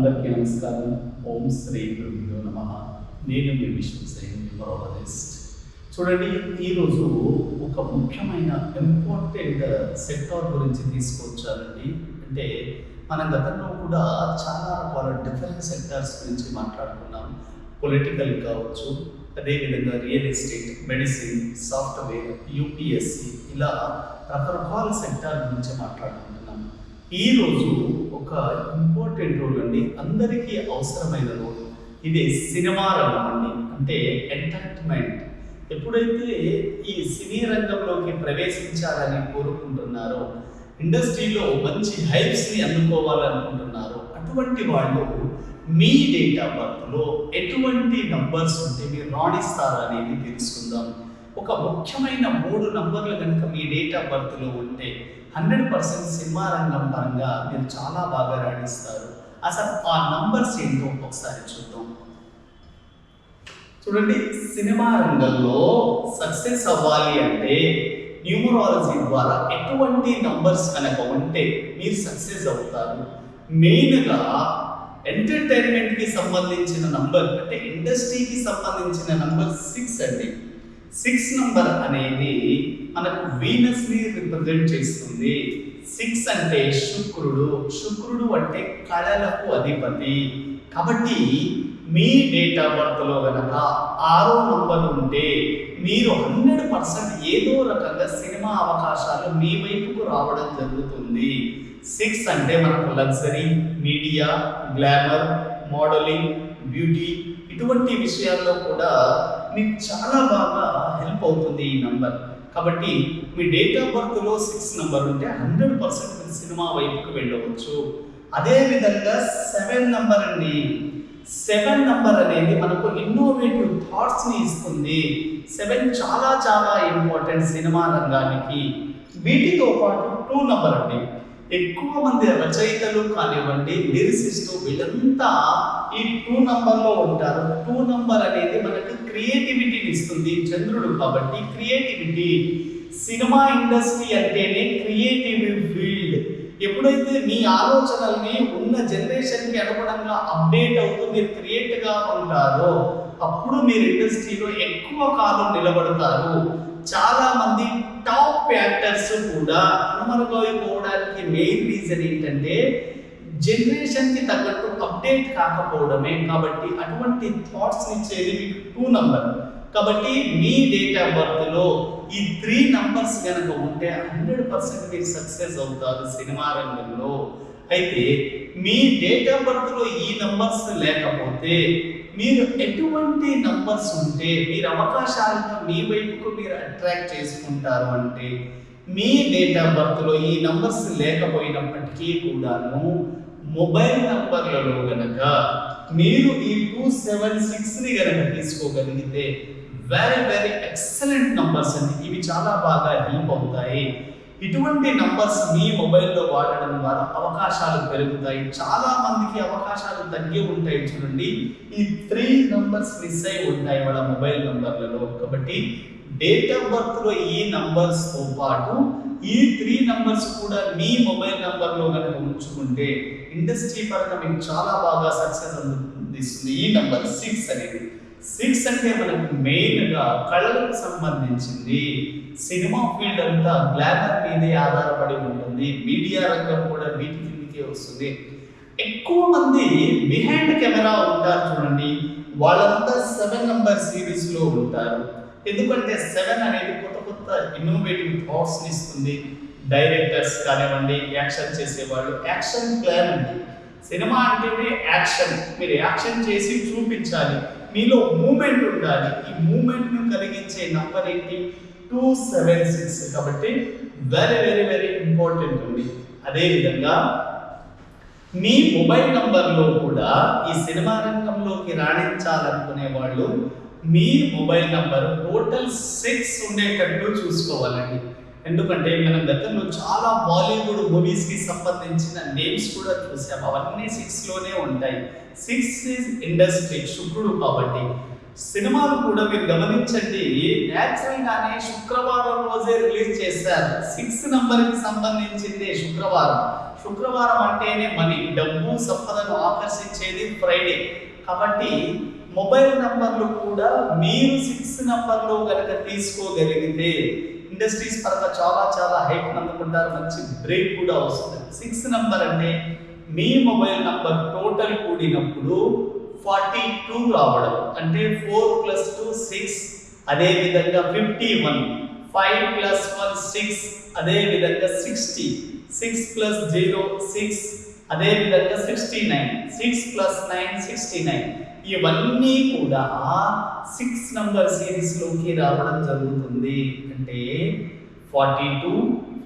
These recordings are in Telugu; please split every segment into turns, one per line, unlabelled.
అందరికీ నమస్కారం. ఓం శ్రీ గురుభ్యో నమ. నేను మీ విష్ణు సేన్ న్యూమరాలజిస్ట్ చూడండి ఈరోజు ఒక ముఖ్యమైన ఇంపార్టెంట్ సెక్టార్ గురించి తీసుకొచ్చారండి. అంటే మన గతంలో కూడా చాలా రకాల డిఫరెంట్ సెక్టార్స్ గురించి మాట్లాడుకున్నాం. పొలిటికల్ కావచ్చు అదేవిధంగా real estate medicine software UPSC ఇలా రకరకాల సెక్టార్ గురించి మాట్లాడుకున్నాం. ఈరోజు ఒక ఇంపార్టెంట్ రోల్ అండి. అందరికీ అవసరమైన రోల్ ఇది సినిమా రంగం అండి. అంటే ఎంటర్టైన్మెంట్ ఎప్పుడైతే ఈ సినీ రంగంలోకి ప్రవేశించాలని కోరుకుంటున్నారో ఇండస్ట్రీలో మంచి హైప్స్ని అందుకోవాలనుకుంటున్నారో అటువంటి వాళ్ళు మీ డేట్ ఆఫ్ బర్త్లో ఎటువంటి నంబర్స్ ఉంటే మీరు రాణిస్తారనేది తెలుసుకుందాం. ఒక ముఖ్యమైన మూడు నంబర్లు కనుక మీ డేట్ ఆఫ్ బర్త్లో ఉంటే హండ్రెడ్ పర్సెంట్ సినిమా రంగం పరంగా మీరు చాలా బాగా రాణిస్తారు. అసలు ఆ నంబర్స్ ఏంటో ఒకసారి చూద్దాం. చూడండి సినిమా రంగంలో సక్సెస్ అవ్వాలి అంటే న్యూమరాలజీ ద్వారా ఎటువంటి నంబర్స్ కనుక ఉంటే మీరు సక్సెస్ అవుతారు. మెయిన్గా ఎంటర్టైన్మెంట్కి సంబంధించిన నంబర్ అంటే ఇండస్ట్రీకి సంబంధించిన నంబర్ సిక్స్ అండి. సిక్స్ నంబర్ అనేది మనకు వీనస్ని రిప్రజెంట్ చేస్తుంది. సిక్స్ అంటే శుక్రుడు. శుక్రుడు అంటే కళలకు అధిపతి. కాబట్టి మీ డేట్ ఆఫ్ బర్త్లో గనక ఆరో నంబర్ ఉంటే మీరు హండ్రెడ్ పర్సెంట్ ఏదో రకంగా సినిమా అవకాశాలు మీ వైపుకు రావడం జరుగుతుంది. సిక్స్ అంటే మనకు luxury media glamour modelling beauty ఇటువంటి విషయాల్లో కూడా మీకు చాలా బాగా హెల్ప్ అవుతుంది ఈ నంబర్ కాబట్టి మీ డేట్ ఆఫ్ బర్త్లో సిక్స్ నెంబర్ ఉంటే హండ్రెడ్ పర్సెంట్ మీరు సినిమా వైపుకు వెళ్ళవచ్చు. అదే విధంగా సెవెన్ నంబర్ అండి. సెవెన్ నంబర్ అనేది మనకు ఇన్నోవేటివ్ థాట్స్ని ఇస్తుంది. సెవెన్ చాలా చాలా ఇంపార్టెంట్ సినిమా రంగానికి. వీటితో పాటు టూ నంబర్ అండి. ఎక్కువ మంది రచయితలు కానివ్వండి నిరసిస్తూ వీళ్ళంతా ఈ టూ నంబర్లో ఉంటారు. టూ నంబర్ అనేది మనకు క్రియేటివిటీని ఇస్తుంది చంద్రుడు కాబట్టి క్రియేటివిటీ. సినిమా ఇండస్ట్రీ అంటేనే క్రియేటివ్ ఫీల్డ్. ఎప్పుడైతే మీ ఆలోచనల్ని ఉన్న జనరేషన్కి అనుగుణంగా అప్డేట్ అవుతూ మీరు క్రియేట్గా ఉంటారో అప్పుడు మీరు ఇండస్ట్రీలో ఎక్కువ కాలం నిలబడతారు. చాలా మంది టాప్ యాక్టర్స్ కూడా అనుమరుగైపోవడానికి మెయిన్ రీజన్ ఏంటంటే జనరేషన్కి తగ్గట్టు అప్డేట్ కాకపోవడమే. కాబట్టి అటువంటి థాట్స్ ఇచ్చేది మీకు టూ నంబర్ కాబట్టి మీ డేట్ ఆఫ్ బర్త్లో ఈ త్రీ నంబర్స్ కనుక ఉంటే హండ్రెడ్ పర్సెంట్ మీరు సక్సెస్ అవుతారు సినిమా రంగంలో. అయితే మీ డేట్ ఆఫ్ బర్త్లో ఈ నంబర్స్ లేకపోతే మీరు ఎటువంటి నంబర్స్ ఉంటే మీరు అవకాశాలను మీ వైపుకు మీరు అట్రాక్ట్ చేసుకుంటారు అంటే మీ డేట్ ఆఫ్ బర్త్లో ఈ నంబర్స్ లేకపోయినప్పటికీ కూడాను మొబైల్ నంబర్లలో గనక మీరు ఈ టూ సెవెన్ సిక్స్ని గనక తీసుకోగలిగితే వెరీ వెరీ ఎక్సలెంట్ నంబర్స్ అండి. ఇవి చాలా బాగా హెల్ప్ అవుతాయి. ఇటువంటి నంబర్స్ మీ మొబైల్లో వాడడం ద్వారా అవకాశాలు పెరుగుతాయి. చాలా మందికి అవకాశాలు తగ్గి ఉంటాయి చూడండి. ఈ త్రీ నంబర్స్ మిస్ అయి ఉంటాయి వాళ్ళ మొబైల్ నంబర్లలో కాబట్టి డేట్ ఆఫ్ బర్త్లో ఈ నంబర్స్తో పాటు ఈ త్రీ నంబర్స్ కూడా మీ మొబైల్ నంబర్లో కనుక ఉంచుకుంటే ఇండస్ట్రీ పరంగా మీకు చాలా బాగా సక్సెస్ అందిస్తుంది. ఈ నంబర్ సిక్స్ అనేది. సిక్స్ అంటే మనకు మెయిన్గా కళలకు సంబంధించింది. సినిమా ఫీల్డ్ అంతా గ్లామర్ మీదే ఆధారపడి ఉంటుంది. మీడియా రంగం కూడా వీటి కిందకే వస్తుంది. ఎక్కువ మంది బిహైండ్ కెమెరా ఉంటారు చూడండి. వాళ్ళంతా సెవెన్ నంబర్ సిరీస్లో ఉంటారు. ఎందుకంటే సెవెన్ అనేది కొత్త కొత్త ఇన్నోవేటివ్ థాట్స్ని ఇస్తుంది. డైరెక్టర్స్ కానివ్వండి యాక్షన్ చేసేవాళ్ళు. యాక్షన్ ప్లాన్ ఉంది సినిమా అంటేనే యాక్షన్ మీరు యాక్షన్ చేసి చూపించాలి. మీలో మూమెంట్ ఉండాలి. ఈ మూమెంట్ను కలిగించే నంబర్ ఏంటి? టూ సెవెన్ సిక్స్ కాబట్టి వెరీ వెరీ వెరీ ఇంపార్టెంట్ ఉంది అదేవిధంగా మీ మొబైల్ నంబర్లో కూడా ఈ సినిమా రంగంలోకి రాణించాలనుకునే వాళ్ళు మీ మొబైల్ నంబర్ టోటల్ సిక్స్ ఉండేటట్టు చూసుకోవాలండి. ఎందుకంటే మనం గతంలో చాలా బాలీవుడ్ మూవీస్కి సంబంధించిన నేమ్స్ కూడా చూసాం. అవన్నీ సిక్స్లోనే ఉంటాయి. సిక్స్ ఈజ్ ఇండస్ట్రీ శుక్రుడు కాబట్టి. సినిమాలు కూడా మీరు గమనించండి. న్యాచురల్ గానే శుక్రవారం రోజే రిలీజ్ చేశారు. సిక్స్ నంబర్కి సంబంధించిందే శుక్రవారం. శుక్రవారం అంటేనే మనీ డబ్బు సంపదను ఆకర్షించేది ఫ్రైడే కాబట్టి మొబైల్ నంబర్లు కూడా మీరు సిక్స్ నంబర్లు కనుక తీసుకోగలిగితే ఇండస్ట్రీస్ పరంగా చాలా చాలా హైప్ అందుకుంటారు. మంచి బ్రేక్ కూడా వస్తుంది. సిక్స్ నంబర్ అంటే మీ మొబైల్ నంబర్ టోటల్ కూడినప్పుడు ఫార్టీ టూ రావడం అంటే ఫోర్ ప్లస్ టూ సిక్స్ అదే విధంగా fifty one five plus one six అదే విధంగా sixty six plus zero six అదే విధంగా sixty nine six plus nine sixty nine ఇవన్నీ కూడా సిక్స్ నంబర్ సిరీస్లోకి రావడం జరుగుతుంది. అంటే forty two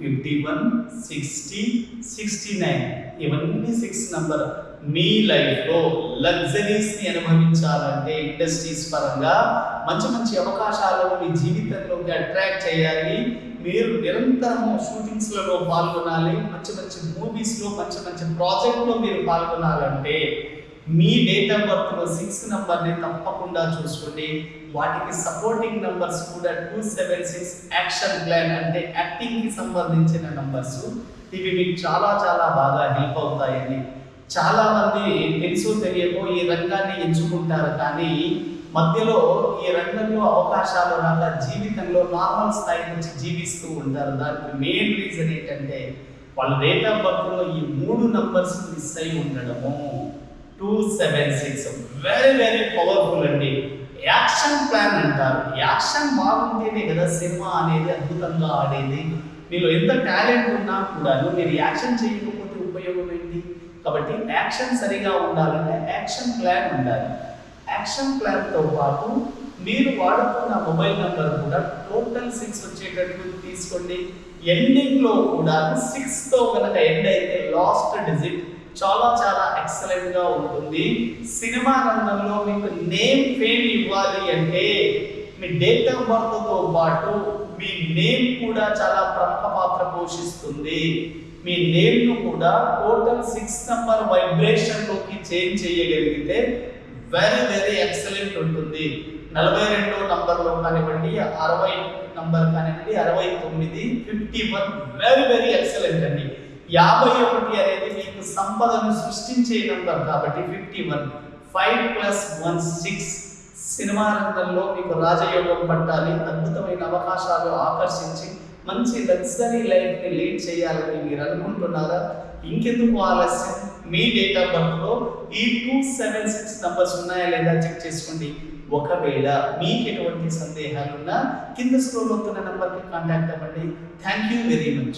fifty one sixty sixty nine ఇవన్నీ సిక్స్ నంబర్ మీ లైఫ్లో లగ్జరీస్ని అనుభవించాలంటే ఇండస్ట్రీస్ పరంగా మంచి మంచి అవకాశాలను మీ జీవితంలోకి అట్రాక్ట్ చేయాలి. మీరు నిరంతరము షూటింగ్స్లలో పాల్గొనాలి. మంచి మంచి మూవీస్లో మంచి మంచి ప్రాజెక్ట్లో మీరు పాల్గొనాలంటే మీ డేట్ ఆఫ్ బర్త్లో సిక్స్ నంబర్ని తప్పకుండా చూసుకోండి వాటికి సపోర్టింగ్ నంబర్స్ కూడా two seven six action plan అంటే యాక్టింగ్కి సంబంధించిన నంబర్స్ ఇవి మీకు చాలా చాలా బాగా హెల్ప్ అవుతాయని చాలా మంది తెలుసు తెలియకో ఈ రంగాన్ని ఎంచుకుంటారు కానీ మధ్యలో ఈ రంగంలో అవకాశాలు రాక జీవితంలో నార్మల్ స్థాయి నుంచి జీవిస్తూ ఉంటారు. దానికి మెయిన్ రీజన్ ఏంటంటే వాళ్ళ డేట్ ఆఫ్ బర్త్లో ఈ మూడు నంబర్స్ మిస్ అయి ఉండడము. Two seven six very very powerful అండి. యాక్షన్ ప్లాన్ అంటారు. యాక్షన్ బాగుంటేనే కదా సినిమా అనేది అద్భుతంగా ఆడేది. మీరు ఎంత టాలెంట్ ఉన్నా కూడా మీరు యాక్షన్ చేయకపోతే ఉపయోగం ఏంటి? కాబట్టి యాక్షన్ సరిగా ఉండాలంటే యాక్షన్ ప్లాన్ ఉండాలి. యాక్షన్ ప్లాన్తో పాటు మీరు వాడుతున్న మొబైల్ నెంబర్ కూడా టోటల్ సిక్స్ వచ్చేటట్టు తీసుకోండి. ఎండింగ్లో కూడా సిక్స్తో కనుక ఎండ్ అయితే లాస్ట్ డిజిట్ చాలా చాలా ఎక్సలెంట్గా ఉంటుంది. సినిమా రంగంలో మీకు నేమ్ ఫేమ్ ఇవ్వాలి అంటే మీ డేట్ ఆఫ్ బర్త్తో పాటు మీ నేమ్ కూడా చాలా ప్రముఖ పాత్ర పోషిస్తుంది. మీ నేమ్ను కూడా టోటల్ సిక్స్ నంబర్ వైబ్రేషన్లోకి చేంజ్ చేయగలిగితే వెరీ వెరీ ఎక్సలెంట్ ఉంటుంది. నలభై రెండు నంబర్లో కానివ్వండి అరవై నంబర్ కానివ్వండి అరవై తొమ్మిది fifty one very very excellent అండి. యాభై ఒకటి అనే సంపదను సృష్టించే కాబట్టి fifty one five plus one six cinema రంగంలో మీకు రాజయోగం పట్టాలి అద్భుతమైన అవకాశాలు ఆకర్షించి మంచి లగ్జరీ లైఫ్ని లీడ్ చేయాలని మీరు అనుకుంటున్నారా? ఇంకెందుకు ఆలస్యం? మీ డేట్ ఆఫ్ బర్త్లో ఈ టూ సెవెన్ సిక్స్ నంబర్స్ ఉన్నాయా లేదా చెక్ చేసుకోండి. ఒకవేళ మీకు ఎటువంటి సందేహాలున్నా కింద స్క్రోల్ అవుతున్న నంబర్కి కాంటాక్ట్ అవ్వండి. Thank you very much